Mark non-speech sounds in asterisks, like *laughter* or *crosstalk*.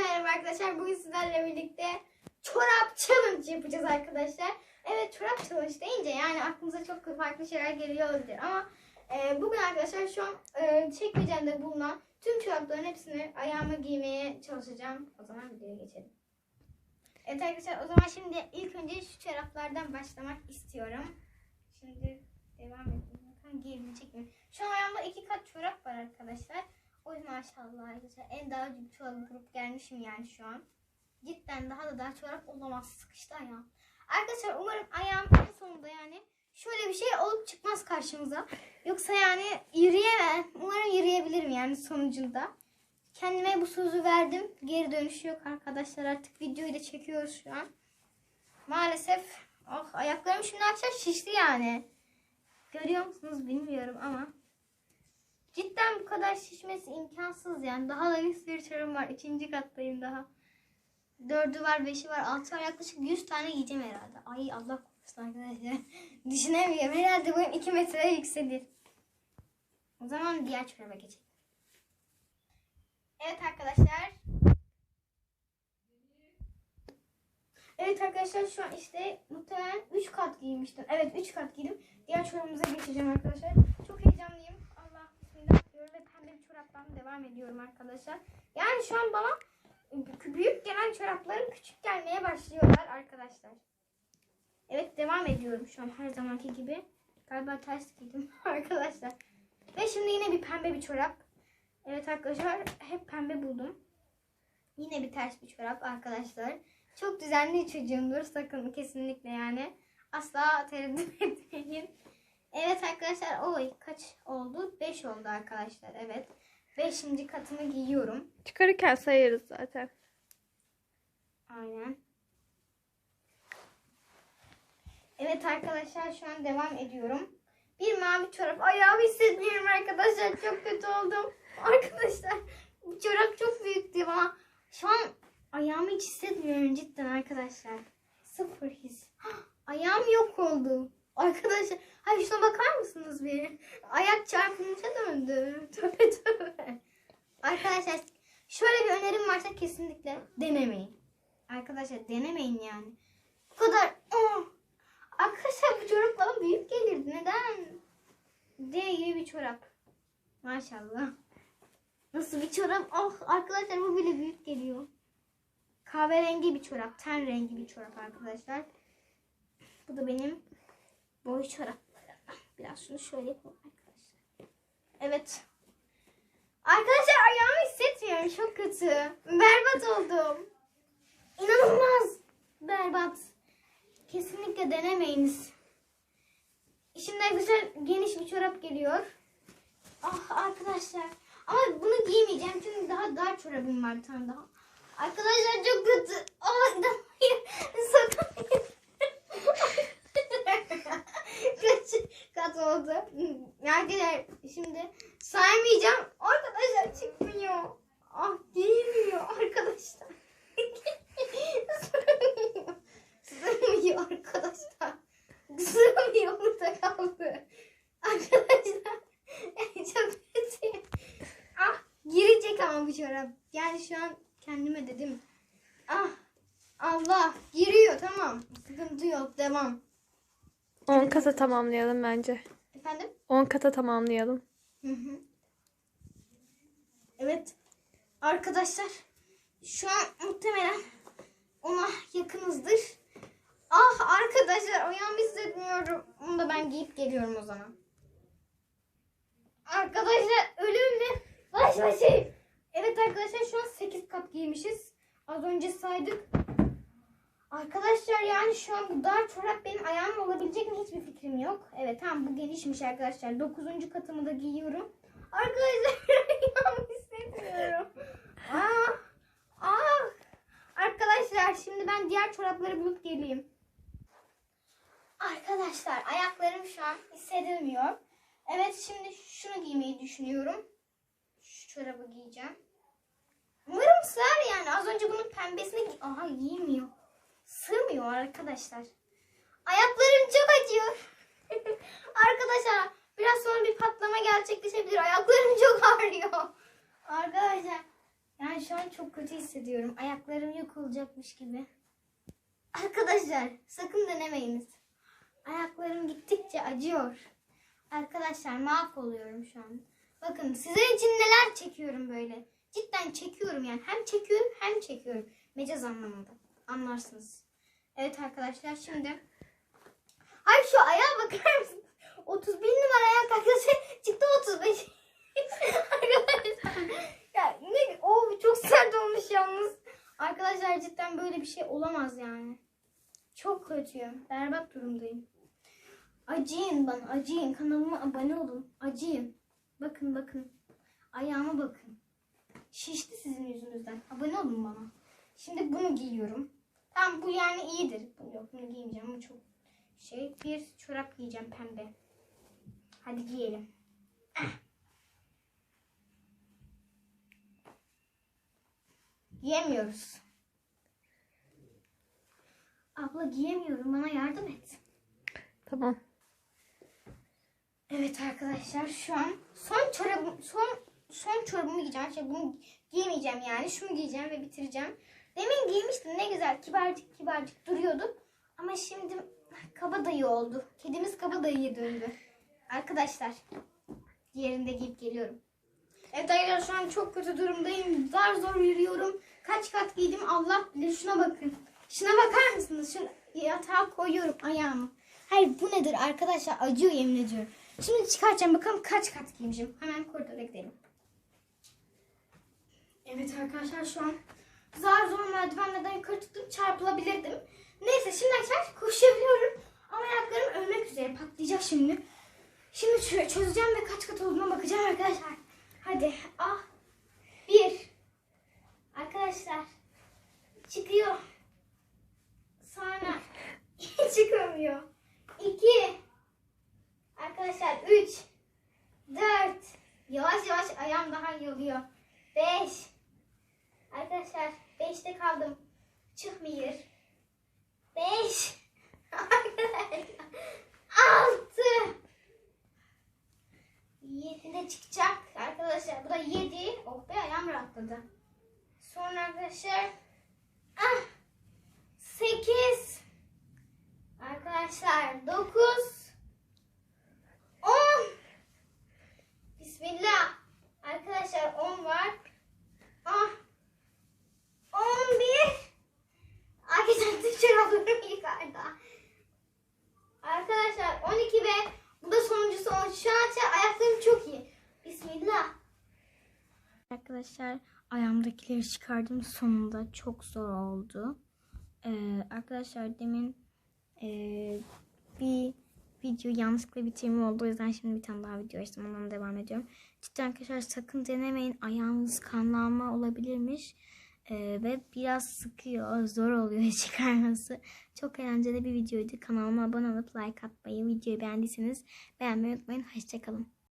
merhaba arkadaşlar. Bugün sizlerle birlikte çorap challenge yapacağız arkadaşlar. Evet çorap challenge deyince yani aklımıza çok farklı şeyler geliyor olabilir ama e, bugün arkadaşlar şu an e, çekmecemde bulunan tüm çorapların hepsini ayağıma giymeye çalışacağım. O zaman videoya geçelim. Evet arkadaşlar o zaman şimdi ilk önce şu çoraplardan başlamak istiyorum. Şimdi devam edelim. Giyebilecek miyim? Şu an ayağımda iki kat çorap var arkadaşlar. Oy maşallah arkadaşlar. En daha bir çorap bulup gelmişim yani şu an. Cidden daha da daha çorap olamaz. Sıkıştı ayağım. Arkadaşlar umarım ayağım en sonunda yani şöyle bir şey olup çıkmaz karşımıza. Yoksa yani yürüyemem. Umarım yürüyebilirim yani sonucunda. Kendime bu sözü verdim. Geri dönüşü yok arkadaşlar. Artık videoyu da çekiyoruz şu an. Maalesef oh, ayaklarım şimdi akşam şişti yani. Görüyor musunuz bilmiyorum ama. Cidden bu kadar şişmesi imkansız yani. Daha da bir sürü çorabım var. İkinci kattayım daha. Dördü var, beşi var, altı var. Yaklaşık 100 tane giyeceğim herhalde. Ay Allah korusun arkadaşlar. *laughs* Düşünemiyorum. Herhalde boyum 2 metreye yükselir. O zaman diğer çoraba geçelim. Evet arkadaşlar. Evet arkadaşlar şu an işte muhtemelen 3 kat giymiştim. Evet 3 kat giydim. Diğer çorabımıza geçeceğim arkadaşlar. Çok heyecanlıyım. Diyorum ve pembe bir çoraptan devam ediyorum arkadaşlar. Yani şu an bana büyük gelen çorapların küçük gelmeye başlıyorlar arkadaşlar. Evet devam ediyorum şu an her zamanki gibi. Galiba ters giydim *laughs* arkadaşlar. Ve şimdi yine bir pembe bir çorap. Evet arkadaşlar hep pembe buldum. Yine bir ters bir çorap arkadaşlar. Çok düzenli çocuğumdur sakın kesinlikle yani. Asla tereddüt *laughs* etmeyin. Evet arkadaşlar oy kaç oldu? 5 oldu arkadaşlar evet. 5. katını giyiyorum. Çıkarırken sayarız zaten. Aynen. Evet arkadaşlar şu an devam ediyorum. Bir mavi çorap. Ayağımı hissetmiyorum arkadaşlar. Çok kötü oldum. *laughs* Arkadaşlar bu çorap çok büyüktü ama şu an ayağımı hiç hissetmiyorum cidden arkadaşlar. Sıfır his. *gasps* Ayağım yok oldu. Arkadaşlar hayır şuna bakar mısınız bir? Ayak çarpılmışa döndü. *laughs* Tövbe tövbe. Arkadaşlar şöyle bir önerim varsa kesinlikle denemeyin. Arkadaşlar denemeyin yani. Bu kadar. Oh. Arkadaşlar bu çorap bana büyük gelirdi. Neden? D gibi bir çorap. Maşallah. Nasıl bir çorap? Oh arkadaşlar bu bile büyük geliyor. Kahverengi bir çorap. Ten rengi bir çorap arkadaşlar. Bu da benim boy çoraplarım. Biraz şunu şöyle yapalım arkadaşlar. Evet. Arkadaşlar ayağımı hissetmiyorum. Çok kötü. Berbat oldum. İnanılmaz berbat. Kesinlikle denemeyiniz. Şimdi arkadaşlar geniş bir çorap geliyor. Ah arkadaşlar. Ama bunu giymeyeceğim çünkü daha dar çorabım var bir tane daha. Arkadaşlar çok kötü. Ah inanmayın. *laughs* Sakın. *laughs* *laughs* Kaç kat oldu. Arkadaşlar şimdi saymayacağım. Arkadaşlar çıkmıyor. Ah giymiyor arkadaşlar. Sığmıyor. Sığmıyor arkadaşlar. Sığmıyor burada kaldı. Arkadaşlar çok kötü. Ah girecek ama bu çorap. Yani şu an kendime dedim. Ah Allah giriyor tamam. Sıkıntı yok devam. 10 kata tamamlayalım bence. Efendim? 10 kata tamamlayalım. Hı hı. Evet. Arkadaşlar şu an muhtemelen ona yakınızdır. Ah arkadaşlar ayağımı hissetmiyorum. Onu da ben giyip geliyorum o zaman. Arkadaşlar ölümle baş başayım. Evet arkadaşlar şu an 8 kat giymişiz. Az önce saydık. Arkadaşlar yani şu an bu dar çorap benim ayağım olabilecek mi hiçbir fikrim yok. Evet tamam bu genişmiş arkadaşlar. 9. katımı da giyiyorum. Arkadaşlar *laughs* ayağımı hissetmiyorum. Ah, ah. Arkadaşlar şimdi ben diğer çorapları bulup geleyim. Arkadaşlar ayaklarım şu an hissedilmiyor. Evet şimdi şunu giymeyi düşünüyorum. Şu çorabı giyeceğim. Umarım sığar yani. Az önce bunun pembesini Aha giymiyor. Sığmıyor arkadaşlar. Ayaklarım çok acıyor. *laughs* arkadaşlar biraz sonra bir patlama gerçekleşebilir. Ayaklarım çok ağrıyor. Arkadaşlar Yani şu an çok kötü hissediyorum. Ayaklarım yok olacakmış gibi. Arkadaşlar sakın denemeyiniz. Ayaklarım gittikçe acıyor. Arkadaşlar mahvoluyorum şu an. Bakın sizin için neler çekiyorum böyle. Cidden çekiyorum yani. Hem çekiyorum hem çekiyorum. Mecaz anlamında. Anlarsınız. Evet arkadaşlar şimdi. Ay şu ayağa bakar mısın? 31 numara ayak arkadaşlar *laughs* çıktı 35. *laughs* arkadaşlar. Ya ne? O çok sert olmuş yalnız. Arkadaşlar cidden böyle bir şey olamaz yani. Çok kötüyüm. Berbat durumdayım. Acıyın bana acıyın. Kanalıma abone olun. Acıyın. Bakın bakın. Ayağıma bakın. Şişti sizin yüzünüzden. Abone olun bana. Şimdi bunu giyiyorum. Tamam bu yani iyidir. Yok bunu giymeyeceğim. Bu çok şey. Bir çorap giyeceğim pembe. Hadi giyelim. Ah. Giyemiyoruz. Abla giyemiyorum. Bana yardım et. Tamam. Evet arkadaşlar şu an son çorabım son son çorabımı giyeceğim. Şey, bunu giymeyeceğim yani. Şunu giyeceğim ve bitireceğim. Demin giymiştim ne güzel kibarcık kibarcık duruyordu. Ama şimdi kabadayı oldu. Kedimiz kabadayıya döndü. Arkadaşlar diğerini de giyip geliyorum. Evet arkadaşlar şu an çok kötü durumdayım. Zar zor yürüyorum. Kaç kat giydim Allah bilir. Şuna bakın. Şuna bakar mısınız? Şunu yatağa koyuyorum ayağımı. Hayır bu nedir arkadaşlar? Acıyor yemin ediyorum. Şimdi çıkartacağım bakalım kaç kat giymişim. Hemen koridora gidelim. Evet arkadaşlar şu an zar zor merdivenlerden yukarı çıktım çarpılabilirdim. Neyse şimdi arkadaşlar koşabiliyorum. Ama ayaklarım ölmek üzere patlayacak şimdi. Şimdi çö- çözeceğim ve kaç kat olduğuna bakacağım arkadaşlar. Hadi. Ah. Bir. Arkadaşlar. Çıkıyor. Sonra *laughs* çıkamıyor. İki. Arkadaşlar 3 4 Yavaş yavaş ayağım daha iyi oluyor. 5 Arkadaşlar 5'te kaldım. Çıkmıyor. 5 *laughs* Arkadaşlar 6 7'de çıkacak. Arkadaşlar bu da 7. Oh be ayağım rahatladı. Sonra arkadaşlar ah 8 Arkadaşlar 9 10 Bismillah. Arkadaşlar 10 var. Ah. 11 Arkadaşlar tüm çoraplarım yukarıda. Arkadaşlar 12 ve bu da sonuncusu 13. Şu an şey- ayaklarım çok iyi. Bismillah. Arkadaşlar ayağımdakileri çıkardım sonunda. Çok zor oldu. Ee, arkadaşlar demin ee, bir video yanlışlıkla bitirme oldu. O yüzden şimdi bir tane daha video açtım. Ondan devam ediyorum. Cidden arkadaşlar sakın denemeyin. Ayağınız kanlanma olabilirmiş. Ee, ve biraz sıkıyor. Zor oluyor *laughs* çıkarması. Çok eğlenceli bir videoydu. Kanalıma abone olup like atmayı, videoyu beğendiyseniz beğenmeyi unutmayın. Hoşçakalın.